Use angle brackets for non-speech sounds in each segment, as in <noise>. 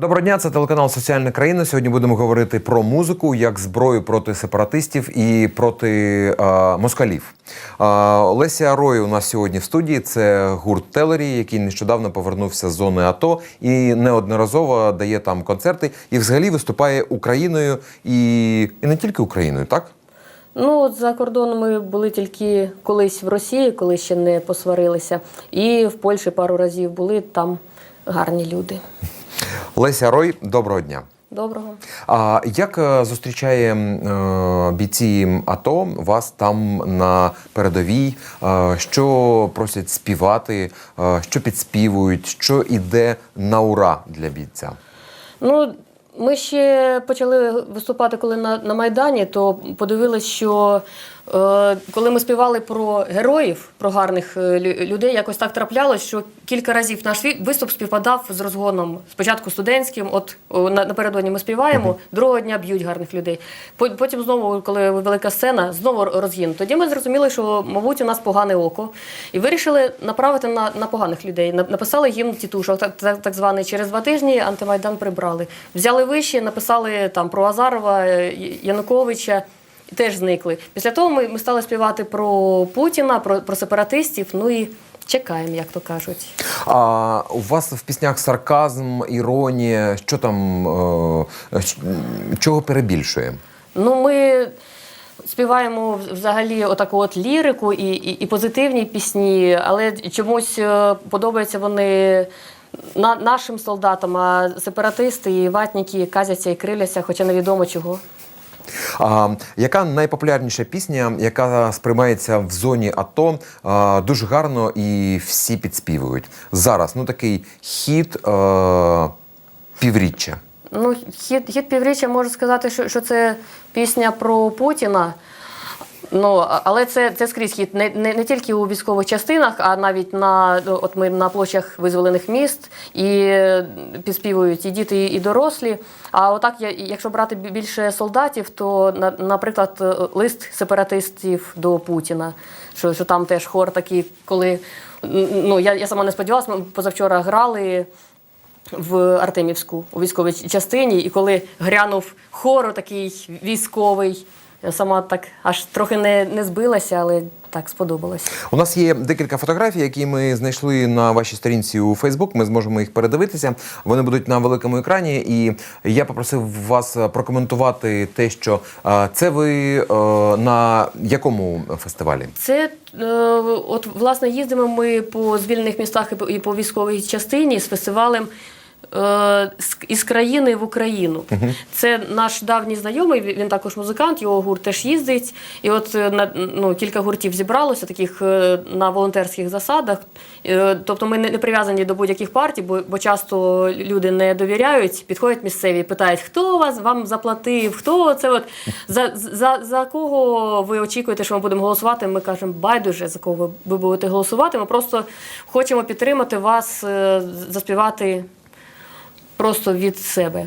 Доброго дня, це телеканал Соціальна країна. Сьогодні будемо говорити про музику як зброю проти сепаратистів і проти е, москалів. Е, Леся Рой у нас сьогодні в студії. Це гурт Телері, який нещодавно повернувся з зони АТО і неодноразово дає там концерти і взагалі виступає Україною і, і не тільки Україною, так? Ну, за кордоном ми були тільки колись в Росії, коли ще не посварилися. І в Польщі пару разів були там гарні люди. Леся Рой, доброго дня. Доброго. А як е, зустрічає е, бійці АТО вас там на передовій? Е, що просять співати, е, що підспівують, що іде на ура для бійця? Ну, ми ще почали виступати, коли на, на Майдані, то подивилися, що коли ми співали про героїв, про гарних е, людей, якось так траплялось, що кілька разів наш виступ співпадав з розгоном. Спочатку студентським, от на, напередодні ми співаємо, другого дня б'ють гарних людей. По- Потім знову, коли велика сцена, знову розгін. Тоді ми зрозуміли, що, мабуть, у нас погане око, і вирішили направити на, на поганих людей. На- Написали гімн тітушок, так, так, так званий. Через два тижні антимайдан прибрали. Взяли вище, написали там про Азарова, е, Януковича. Теж зникли. Після того ми, ми стали співати про Путіна, про, про сепаратистів. Ну і чекаємо, як то кажуть. А у вас в піснях сарказм, іронія, що там е, чого перебільшує? Ну, ми співаємо взагалі отаку от лірику і, і, і позитивні пісні, але чомусь е, подобаються вони на, нашим солдатам, а сепаратисти і ватніки казяться і криляться, хоча невідомо чого. А, яка найпопулярніша пісня, яка сприймається в зоні АТО а, дуже гарно і всі підспівують? Зараз ну такий хід а, півріччя. Ну, хід, хід півріччя можу сказати, що, що це пісня про Путіна. Ну, але це, це скрізь хід не, не, не тільки у військових частинах, а навіть на от ми на площах визволених міст і підспівують і діти, і дорослі. А отак, якщо брати більше солдатів, то наприклад, е, лист сепаратистів до Путіна, що, що там теж хор такий, коли ну я, я сама не сподівалася, ми позавчора грали в Артемівську у військовій частині, і коли грянув хор такий військовий, я сама так аж трохи не, не збилася, але так сподобалось. У нас є декілька фотографій, які ми знайшли на вашій сторінці у Фейсбук. Ми зможемо їх передивитися. Вони будуть на великому екрані. І я попросив вас е, прокоментувати те, що е, це ви е, на якому фестивалі? Це от власне їздимо ми по звільнених містах і по військовій частині з фестивалем. Е, Із країни в Україну. Це наш давній знайомий, він також музикант, його гурт теж їздить. І от е, ну, кілька гуртів зібралося, таких е, на волонтерських засадах. Тобто ми не прив'язані до будь-яких партій, бо, бо часто люди не довіряють, підходять місцеві, питають, хто вас вам заплатив, хто це от за, за, за кого ви очікуєте, що ми будемо голосувати? Ми кажемо, байдуже за кого ви- будете голосувати. Ми просто хочемо підтримати вас, заспівати просто від себе.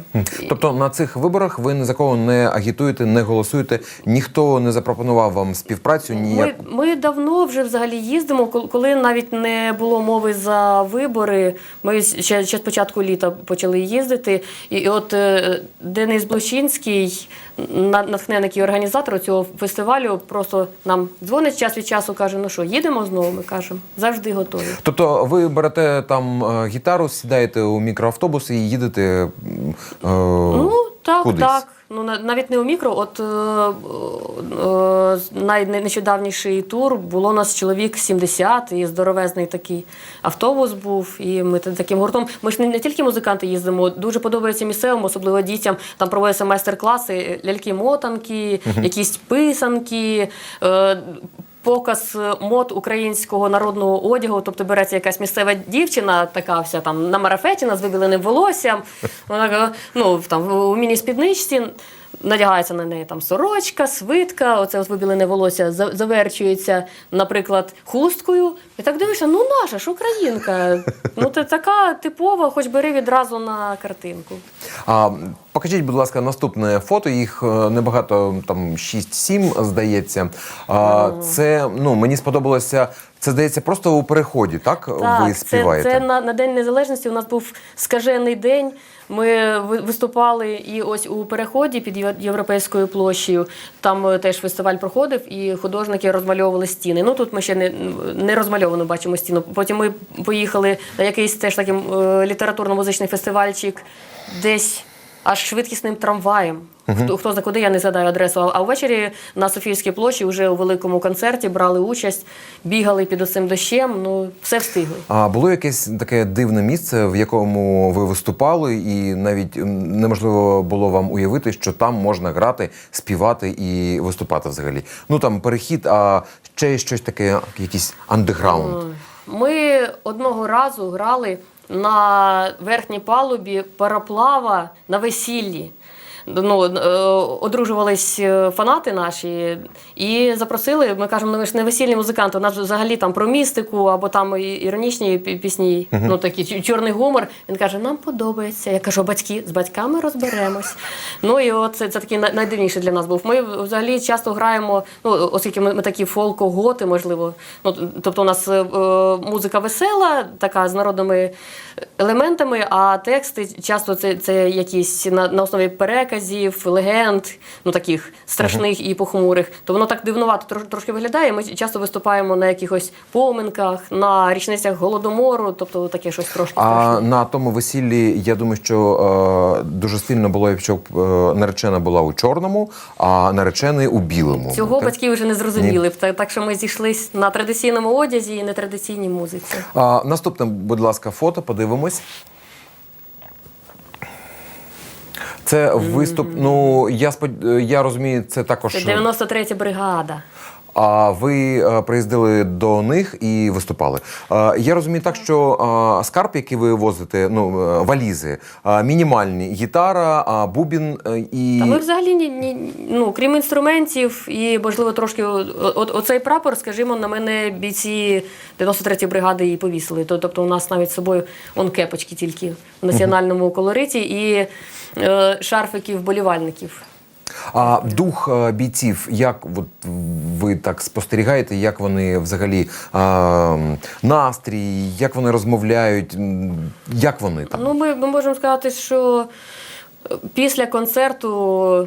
Тобто на цих виборах ви ні за кого не агітуєте, не голосуєте, ніхто не запропонував вам співпрацю, ніяк. Ми, ми давно вже взагалі їздимо, кол- коли навіть не було мови за вибори. Ми ще, ще з початку літа почали їздити. І, от е, Денис Блощинський, на- натхненник і організатор цього фестивалю, просто нам дзвонить час від часу, каже: ну що, їдемо знову? Ми кажемо, завжди готові. Тобто ви берете там е, гітару, сідаєте у мікроавтобус і їдете. М, е, Ну, так, кудись. так. Ну, навіть не у мікро. От е, е, найнещодавніший тур було у нас чоловік 70, і здоровезний такий автобус був. І ми таким гуртом. Ми ж не, не тільки музиканти їздимо, дуже подобається місцевим, особливо дітям. Там проводяться майстер-класи, ляльки-мотанки, якісь писанки. Е, Показ мод українського народного одягу, тобто береться якась місцева дівчина, така вся там на марафеті, з вибіленим волоссям, <laughs> вона ну там у міні-спідничці, надягається на неї там сорочка, свитка, оце от вибілене волосся заверчується, наприклад, хусткою. І так дивишся, ну наша ж українка. <laughs> Ну це така типова, хоч бери відразу на картинку. А покажіть, будь ласка, наступне фото. Їх е, небагато, там 6-7, здається. А, це ну мені сподобалося Це здається просто у переході, так? ви співаєте? Це, це на, на День Незалежності у нас був скажений день. Ми виступали і ось у переході під Європейською площею. Там е, теж фестиваль проходив, і художники розмальовували стіни. Ну тут ми ще не, не розмальовану бачимо стіну. Потім ми поїхали на якийсь теж такий е, літературно-музичний фестивальчик, десь аж швидкісним трамваєм. Хто, хто за куди, я не згадаю адресу. А ввечері на Софіївській площі вже у великому концерті брали участь, бігали під оцим дощем. Ну, все встигли. А було якесь таке дивне місце, в якому ви виступали, і навіть неможливо було вам уявити, що там можна грати, співати і виступати взагалі. Ну там перехід, а ще щось таке, якийсь андеграунд. Ми одного разу грали на верхній палубі пароплава на весіллі. Ну, е, одружувались е, фанати наші і запросили. Ми кажемо, ну ви ж не весільні музиканти. У нас взагалі там про містику або там іронічні пі- пісні, ну такі чорний гумор. Він каже, нам подобається. Я кажу, батьки з батьками розберемось. Ну і от це, це такий най- найдивніший для нас був. Ми взагалі часто граємо, ну оскільки ми, ми такі фолко-готи, можливо. Ну тобто, у нас е, музика весела, така з народними елементами, а тексти часто це, це якісь на, на основі переказів, легенд, ну таких страшних і похмурих. То воно так дивнувато трош- трошки виглядає. Ми часто виступаємо на якихось поминках, на річницях голодомору, тобто таке щось трошки А страшне. на тому весіллі я думаю, що е, дуже стильно було, якщо б е, наречена була у чорному, а наречений у білому. Цього Так? батьки вже не зрозуміли. Так, так що ми зійшлись на традиційному одязі і нетрадиційній музиці. А, наступне, будь ласка, фото, подивимось. Це виступ. Ну я спод... я розумію, це також. Це 93-я бригада. А ви е, приїздили до них і виступали. Е, я розумію так, що е, скарб, який ви возите, ну валізи, мінімальні гітара, а бубін і Та ми взагалі ні, ні, ну, крім інструментів і, можливо, трошки о- о- оцей прапор, скажімо, на мене бійці 93-ї бригади і повісили. Тобто у нас навіть з собою он кепочки тільки в національному колориті і е, шарфики вболівальників. А дух е, бійців, як от ви так спостерігаєте, як вони взагалі е, настрій, як вони розмовляють, як вони там? Ну, ми, ми можемо сказати, що після концерту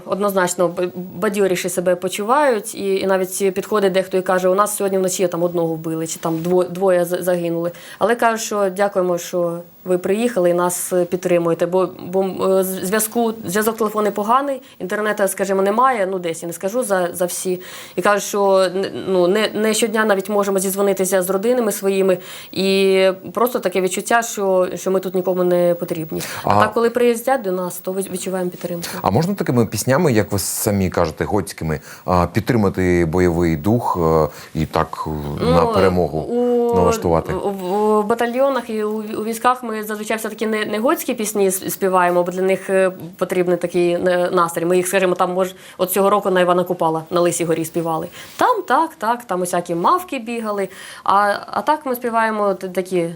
однозначно бадьоріше себе почувають, і, і навіть підходить дехто і каже, у нас сьогодні вночі там одного вбили, чи там двоє загинули. Але кажуть, що дякуємо, що ви приїхали і нас е, підтримуєте, бо, бо е, зв'язку, зв'язок телефонний поганий, інтернету, скажімо, немає, ну десь я не скажу за, за всі. І кажуть, що ну, не, не щодня навіть можемо зізвонитися з родинами своїми, і просто таке відчуття, що, що ми тут нікому не потрібні. А, А- так, коли приїздять до нас, то відчуваємо підтримку. А можна такими піснями, як ви самі кажете, готськими, підтримати бойовий дух е, і так е, на перемогу Ну, у, налаштувати? У, у батальйонах і у, у військах ми зазвичай все-таки не, не готські пісні співаємо, бо для них е, потрібний такий е, настрій. Ми їх, скажімо, там може, от цього року на Івана Купала на Лисій горі співали. Там так, так, там усякі мавки бігали. А, а так ми співаємо такі.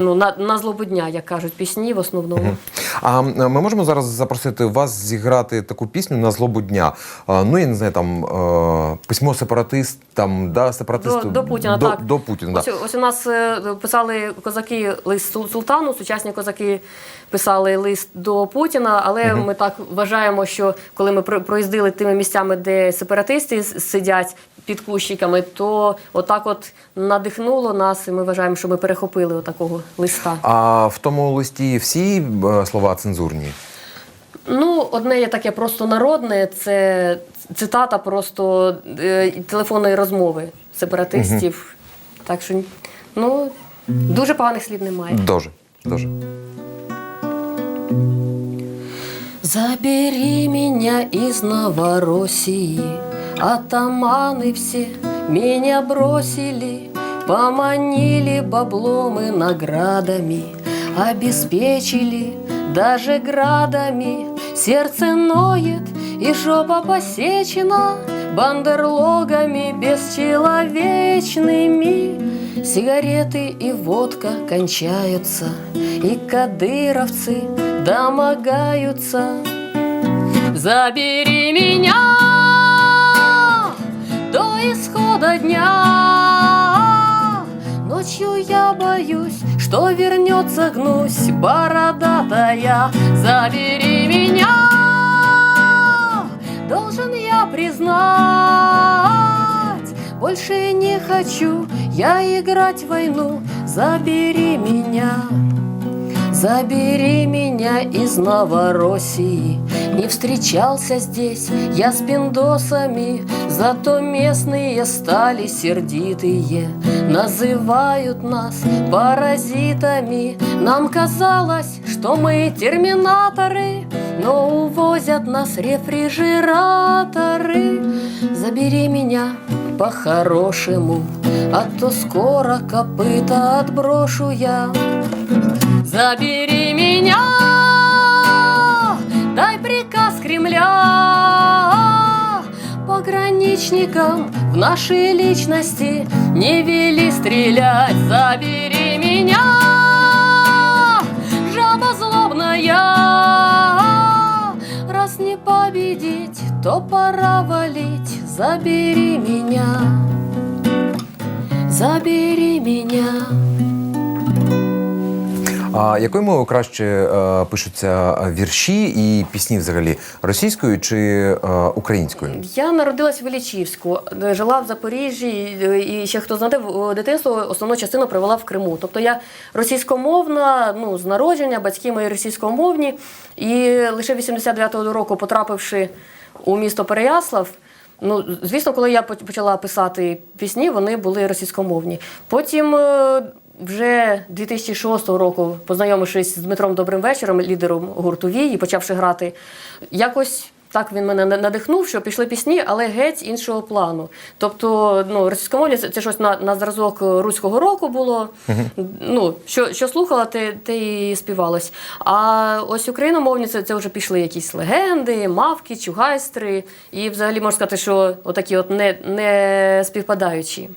Ну, на, на злобу дня, як кажуть, пісні в основному. А ми можемо зараз запросити вас зіграти таку пісню на злобу дня. А, ну я не знаю, там е, письмо сепаратист, там да, сепаратисту До, до Путіна, до, так. До Путіна, да. Ось, ось у нас е, писали козаки лист султану, сучасні козаки писали лист до Путіна, але ми так вважаємо, що коли ми про- проїздили тими місцями, де сепаратисти сидять під кущиками, то отак от надихнуло нас, і ми вважаємо, що ми перехопили отакого листа. А в тому листі всі е, слова цензурні. Ну, одне є таке просто народне, це цитата просто е, телефонної розмови сепаратистів. Так що, ну, дуже поганих слів немає. Дуже, дуже. Забери меня из Новороссии, Атаманы все меня бросили, Поманили баблом и наградами, Обеспечили даже градами. Сердце ноет и жопа посечена Бандерлогами бесчеловечными. Сигареты и водка кончаются И кадыровцы домогаются. Забери меня до исхода дня Ночью я боюсь, что вернется гнусь бородатая. Забери меня, должен я признать. Больше не хочу я играть в войну. Забери меня. Забери меня из Новороссии Не встречался здесь. Я с пиндосами Зато местные стали сердитые. Называют нас паразитами. Нам казалось, что мы терминаторы Но увозят нас рефрижераторы. Забери меня по-хорошему А то скоро копыта отброшу я. Забери меня, дай приказ Кремля. Пограничникам в нашей личности не вели стрелять. Забери меня, жаба злобная. Раз не победить, то пора валить. Забери меня, забери меня А якою мовою краще е, пишуться вірші і пісні взагалі російською чи е, українською? Я народилась в Іллічівську, де жила в Запоріжжі, е, і ще хто знаде, в дитинство основну частину провела в Криму. Тобто я російськомовна, ну з народження, батьки мої російськомовні. І лише 89-го року, потрапивши у місто Переяслав. Ну, звісно, коли я почала писати пісні, вони були російськомовні. Потім, е, вже 2006 року, познайомившись з Дмитром Добрим вечором, лідером гурту Вій, і почавши грати, якось так він мене на- надихнув, що пішли пісні, але геть іншого плану. Тобто, ну, російськомовні це, це щось на, на зразок руського року було. Ну, що, що слухала, те, те і співалось. А ось україномовні це, це вже пішли якісь легенди, мавки, чугайстри. І взагалі можна сказати, що отакі от не, не співпадаючі.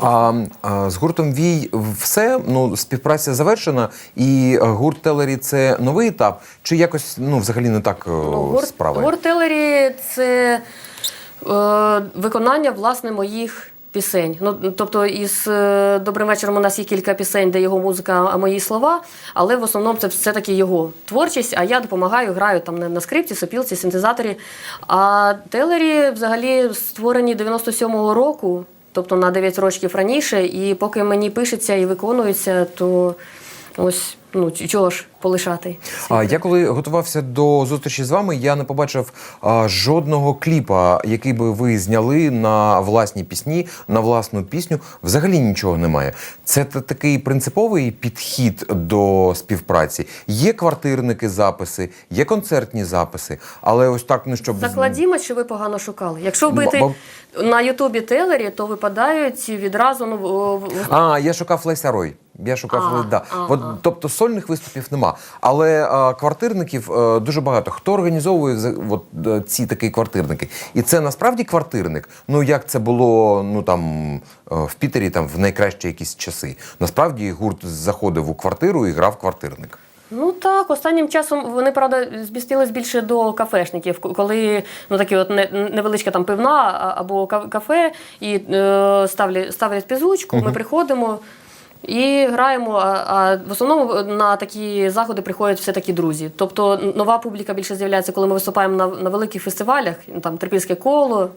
А, а з гуртом Вій все ну співпраця завершена, і е, гурт Телері це новий етап, чи якось ну взагалі не так е, Ну, справи? гурт Телері це е, виконання власне моїх пісень. Ну, тобто, із е, Добрим вечором у нас є кілька пісень, де його музика, а мої слова, але в основному це все-таки його творчість, а я допомагаю, граю там на скрипці, сопілці, синтезаторі. А Телері взагалі створені 97-го року. Тобто на 9 років раніше, і поки мені пишеться і виконується, то ось ну чого ж полишати. А я коли готувався до зустрічі з вами, я не побачив а, жодного кліпа, який би ви зняли на власні пісні, на власну пісню. Взагалі нічого немає. Це такий принциповий підхід до співпраці. Є квартирники записи, є концертні записи, але ось так, ну щоб Закладімо, що ви погано шукали. Якщо вбити Бо- на Ютубі Телері, то випадають відразу ну, в- А, я шукав Леся Рой. Я шукав А, да. а, От, а. тобто сольних виступів нема. Але а, квартирників е, дуже багато. Хто організовує от, е, ці такі квартирники? І це насправді квартирник. Ну як це було ну там е, в Пітері, там в найкращі якісь часи. Насправді гурт заходив у квартиру і грав квартирник. Ну так, останнім часом вони, правда, збістились більше до кафешників, коли ну такі от невеличка там пивна або ка- кафе, і е, ставлять, ставлять пізучку, ми приходимо. І граємо, а, в основному на такі заходи приходять все-таки друзі. Тобто нова публіка більше з'являється, коли ми виступаємо на, на великих фестивалях, ну, там Трипільське коло,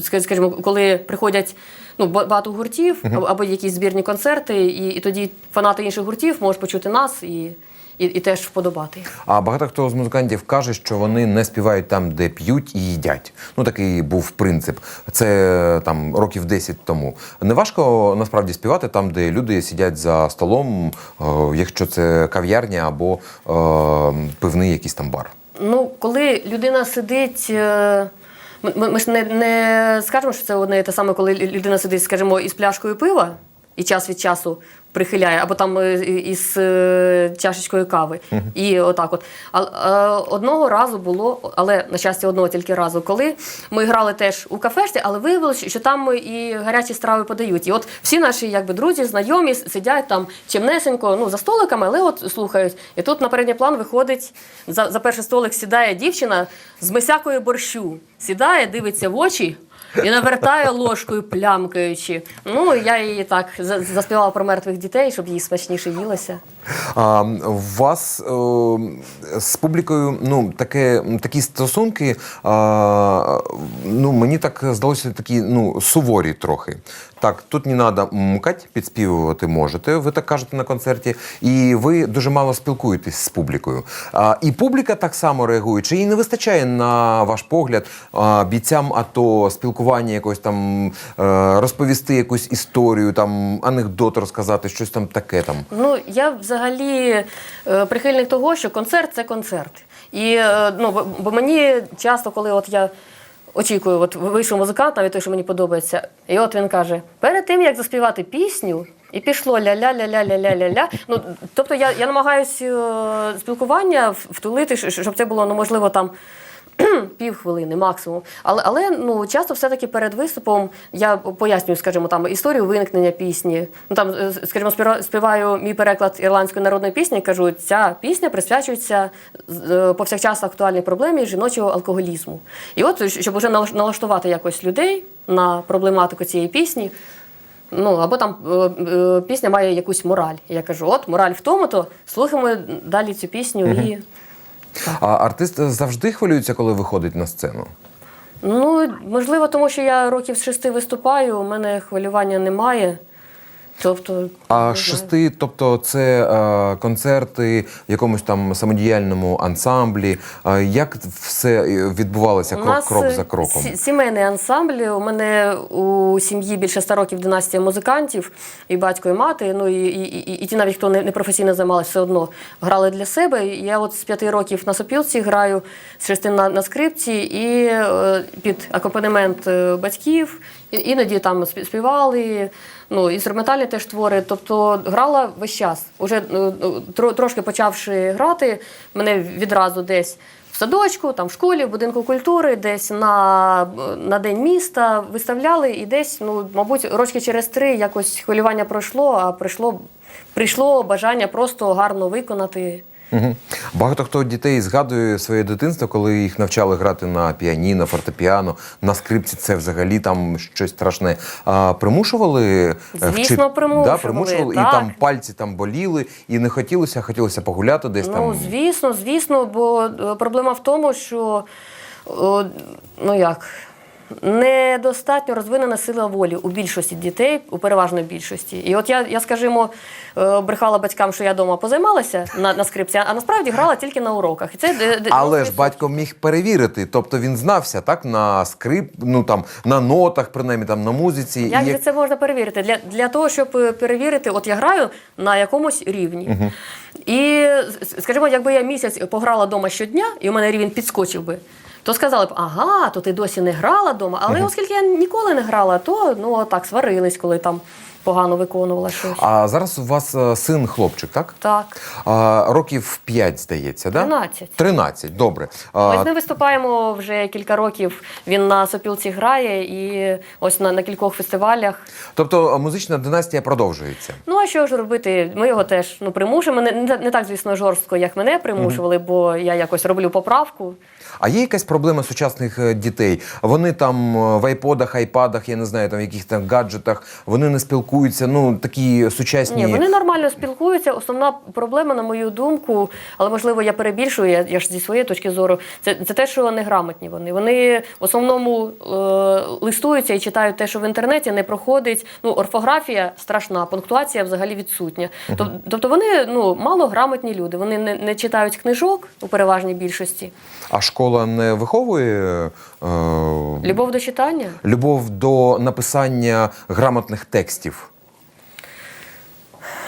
скажімо, коли приходять ну, багато гуртів або якісь збірні концерти, і, і тоді фанати інших гуртів можуть почути нас і, і, і теж вподобати. А багато хто з музикантів каже, що вони не співають там, де п'ють і їдять. Ну такий був принцип. Це там років 10 тому. Не важко насправді співати там, де люди сидять за столом, е, якщо це кав'ярня або е, пивний якийсь там бар. Ну, коли людина сидить. е, Ми, ми- ми ж не, не скажемо, що це одне і те саме, коли людина сидить, скажімо, із пляшкою пива і час від часу прихиляє, або там е, із е, чашечкою кави. І отак от. А, одного разу було, але на щастя, одного тільки разу, коли ми грали теж у кафешці, але виявилося, що там і гарячі страви подають. І от всі наші якби, друзі, знайомі сидять там чимнесенько, ну, за столиками, але от слухають. І тут на передній план виходить, за, за перший столик сідає дівчина з мисякою борщу. Сідає, дивиться в очі і навертає ложкою, плямкаючи. Ну, я її так за- заспівала про мертвих дітей, щоб їй смачніше їлося. А, у вас е, з публікою ну, таке, такі стосунки, а, ну, мені так здалося, такі ну, суворі трохи. Так, тут не треба мкать, підспівувати можете, ви так кажете на концерті, і ви дуже мало спілкуєтесь з публікою. А, і публіка так само реагує. Чи їй не вистачає, на ваш погляд, а, бійцям АТО, спілкування якось там, е, розповісти якусь історію, там, анекдот розказати, щось там таке там. Ну, я взагалі е, прихильник того, що концерт це концерт. І е, ну, бо, бо мені часто, коли от я очікую, от вийшов музикант, навіть той, що мені подобається, і от він каже: перед тим як заспівати пісню. І пішло ля-ля-ля-ля-ля-ля-ля-ля. Ну, тобто я, я намагаюся спілкування втулити, щоб це було ну, можливо там <clears throat> півхвилини максимум. Але, але ну, часто все-таки перед виступом я пояснюю, скажімо, там історію виникнення пісні. Ну там, е, скажімо, співа- співаю мій переклад ірландської народної пісні. Кажу, ця пісня присвячується е, повсякчас актуальній проблемі жіночого алкоголізму. І от щоб вже налаштувати якось людей на проблематику цієї пісні. Ну, або там е, пісня має якусь мораль. Я кажу, от мораль в тому, то слухаємо далі цю пісню і. А артист завжди хвилюється, коли виходить на сцену. Ну, можливо, тому що я років з шести виступаю, у мене хвилювання немає. Тобто, А шести, тобто, це е, концерти в якомусь там самодіяльному ансамблі. Е, як все відбувалося крок, нас крок е, за кроком? сімейний ансамбль. У мене у сім'ї більше ста років династія музикантів, і батько, і мати. Ну і, і, і, і ті, навіть хто не, не професійно займалися, все одно грали для себе. Я от з п'яти років на сопілці граю, з шести на, на скрипці і е, під акомпанемент е, батьків. Іноді там співали, ну, інструментальні теж твори. Тобто грала весь час. Уже е, трошки почавши грати, мене відразу десь в садочку, там в школі, в будинку культури, десь на, на день міста виставляли, і десь, ну, мабуть, рочки через три якось хвилювання пройшло, а прийшло, прийшло бажання просто гарно виконати. Угу. Багато хто дітей згадує своє дитинство, коли їх навчали грати на піаніно, фортепіано, на скрипці. Це взагалі там щось страшне. А примушували е, Звісно, примушували, Да, примушували так. і там пальці там боліли, і не хотілося, хотілося погуляти десь Ну, там. звісно, звісно, бо е, проблема в тому, що о, ну як. Недостатньо розвинена сила волі у більшості дітей, у переважної більшості. І от я, я скажімо, е, брехала батькам, що я вдома позаймалася на, на скрипці, а насправді грала тільки на уроках. І це де- де- Але ж батько міг перевірити, тобто він знався так на скрип, ну там на нотах, принаймні там на музиці. Як І же це можна перевірити? Для, для того, щоб е, перевірити, от я граю на якомусь рівні. І, скажімо, якби я місяць пограла вдома щодня, і у мене рівень підскочив би, то сказали б, ага, то ти досі не грала вдома. Але оскільки я ніколи не грала, то ну так сварились, коли там погано виконувала щось. А зараз у вас е, син хлопчик, так? Так. А, років 5, здається, да? 13. 13, добре. Ми з ним виступаємо вже кілька років. Він на сопілці грає і ось на, на кількох фестивалях. тобто музична династія продовжується. Ну а що ж робити? Ми його теж ну примушуємо. Не, не, не так, звісно, жорстко, як мене примушували, бо я якось роблю поправку. А є якась проблема сучасних е, дітей? Вони там е, в айподах, айпадах, я не знаю, там в яких там гаджетах, вони не спілкуються. Ну такі сучасні. Ні, вони нормально спілкуються. Основна проблема, на мою думку, але можливо я перебільшую, я, я ж зі своєї точки зору, це, це те, що неграмотні вони. Вони в основному е, листуються і читають те, що в інтернеті не проходить. Ну, орфографія страшна, пунктуація взагалі відсутня. Тоб- Тобто вони ну, малограмотні люди. Вони не, не читають книжок у переважній більшості. А школа не виховує е, Любов до читання. любов до написання грамотних текстів.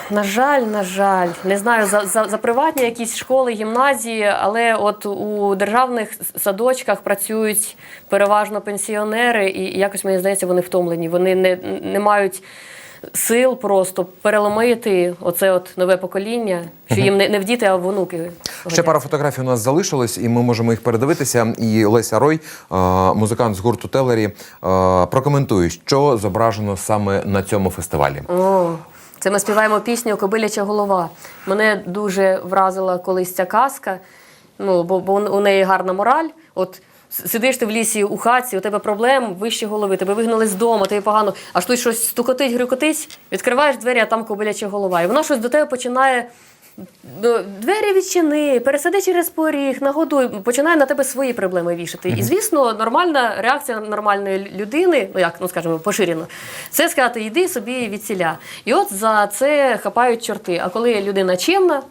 На жаль, на жаль, не знаю за, за, за приватні якісь школи, гімназії, але от у державних садочках працюють переважно пенсіонери, і якось мені здається, вони втомлені. Вони не, не мають сил просто переломити оце от нове покоління, що їм не, не в діти, а в внуки. Ще годяться. пара фотографій у нас залишилось, і ми можемо їх передивитися. І Леся Рой, е, музикант з гурту Телері, е, прокоментує, що зображено саме на цьому фестивалі. О, це ми співаємо пісню Кобиляча голова. Мене дуже вразила колись ця казка, ну, бо, бо у неї гарна мораль. От сидиш ти в лісі у хаті, у тебе проблем вище голови, тебе вигнали з дому, тобі погано, аж тут щось стукотить, грюкотить, відкриваєш двері, а там кобиляча голова. І воно щось до тебе починає. Двері відчини, пересади через поріг, нагодуй, починає на тебе свої проблеми вішати. І звісно, нормальна реакція нормальної людини, ну як ну скажімо, поширено, це сказати, йди собі від ціля. І от за це хапають чорти. А коли людина чемна,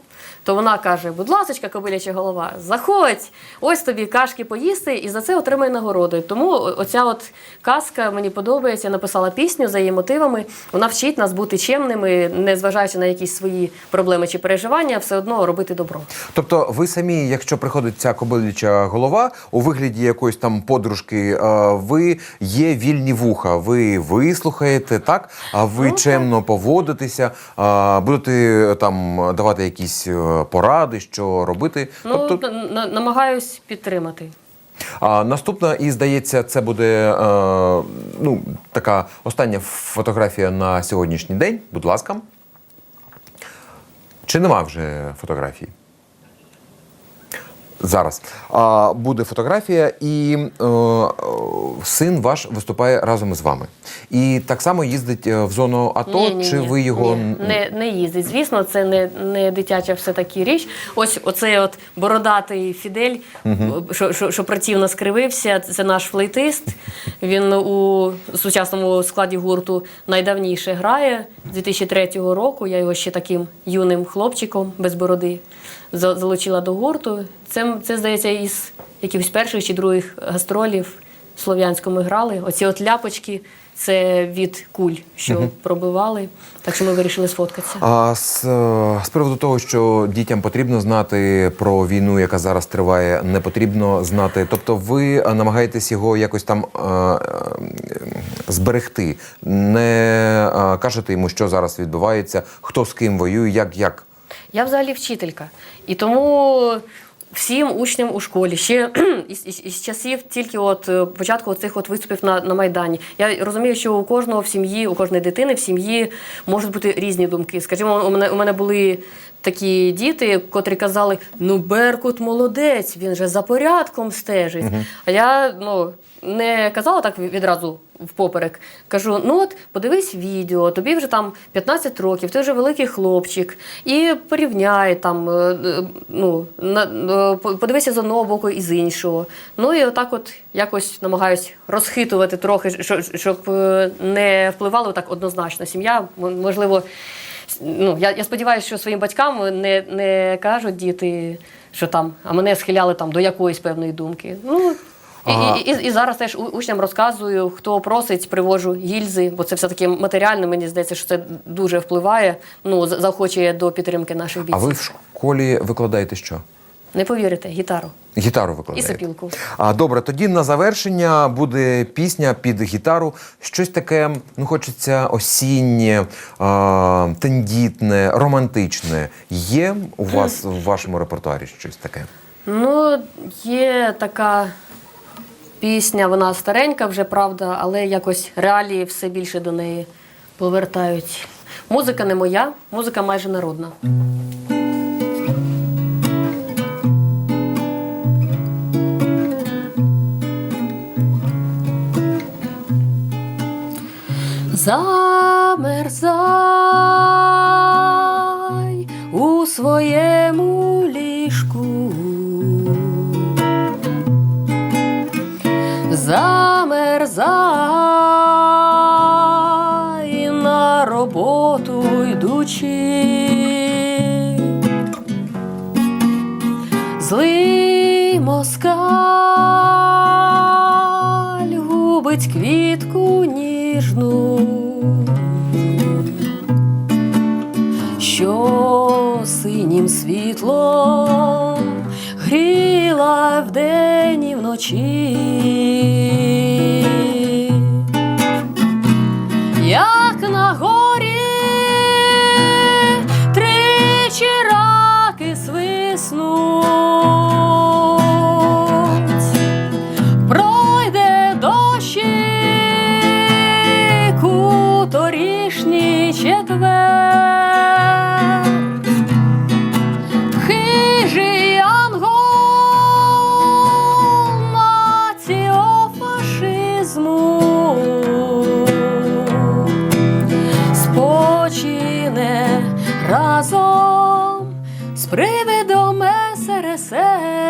то вона каже: будь ласочка, кобиляча голова, заходь, ось тобі кашки поїсти, і за це отримай нагороду. Тому оця от казка мені подобається. Я написала пісню за її мотивами. Вона вчить нас бути чемними, не зважаючи на якісь свої проблеми чи переживання, все одно робити добро. Тобто, ви самі, якщо приходить ця кобиляча голова у вигляді якоїсь там подружки, е, ви є вільні вуха, ви вислухаєте, так? А ви Ну, чемно поводитеся, будете там давати якісь е, поради, що робити. Ну тобто, на- на- намагаюсь підтримати. а, наступна, і здається, це буде е, ну, така остання фотографія на сьогоднішній день. Будь ласка. Чи нема вже фотографії? Зараз а, буде фотографія, і е, син ваш виступає разом із вами. І так само їздить е, в зону АТО, Ні-ні-ні, чи ви його ні, не, не їздить? Звісно, це не, не дитяча все таки річ. Ось оцей от бородатий Фідель, що, що, що противно скривився. Це наш флейтист. Він у сучасному складі гурту найдавніше грає з 2003 року. Я його ще таким юним хлопчиком без бороди залучила до гурту. Це, це здається, із якихось перших чи других гастролів в Слов'янському грали. Оці от ляпочки. Це від куль, що пробивали, так що ми вирішили сфоткатися. А з, з приводу того, що дітям потрібно знати про війну, яка зараз триває, не потрібно знати. Тобто, ви е, намагаєтесь його якось там е, е, зберегти, не е, кажете йому, що зараз відбувається, хто з ким воює, як як. Я взагалі вчителька. І тому всім учням у школі ще <clears throat> із, із, із часів тільки от е, початку цих от виступів на, на Майдані. Я розумію, що у кожного в сім'ї, у кожної дитини в сім'ї можуть бути різні думки. Скажімо, у мене у мене були такі діти, котрі казали: ну Беркут молодець, він же за порядком стежить. А я ну, не казала так відразу впоперек. Кажу: ну от подивись відео, тобі вже там 15 років, ти вже великий хлопчик, і порівняй там, е, е, ну, е, по- подивися з одного боку і з іншого. Ну і отак от якось намагаюсь розхитувати трохи, щоб, не впливало так однозначно. Сім'я, можливо, ну, я, я сподіваюся, що своїм батькам не, не кажуть діти, що там, а мене схиляли там до якоїсь певної думки. Ну, Ага. і, і, і зараз теж учням розказую, хто просить, привожу гільзи, бо це все таки матеріально. Мені здається, що це дуже впливає. Ну за- заохочує до підтримки наших бійців. А ви в школі викладаєте що? Не повірите, гітару Гітару і викладаєте? сопілку. А добре, тоді на завершення буде пісня під гітару. Щось таке, ну хочеться осіннє, а, тендітне, романтичне. Є у вас в вашому репертуарі щось таке? Ну, є така пісня, вона старенька вже, правда, але якось реалії все більше до неї повертають. Музика не моя, музика майже народна. Замерзай у своєму Замерзай на роботу йдучи. Злий москаль губить квітку ніжну, що синім світлом гріла вдень і вночі. разом з привидом СРСР.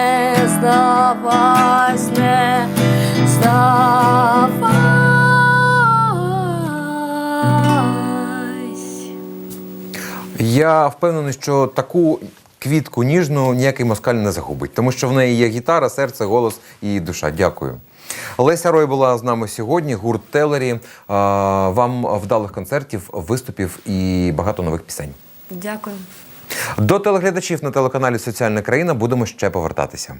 Не не здавайсь. Я впевнений, що таку квітку ніжну ніякий москаль не загубить, тому що в неї є гітара, серце, голос і душа. Дякую. Леся Рой була з нами сьогодні. Гурт Телері. Вам вдалих концертів, виступів і багато нових пісень. Дякую. До телеглядачів на телеканалі Соціальна країна будемо ще повертатися.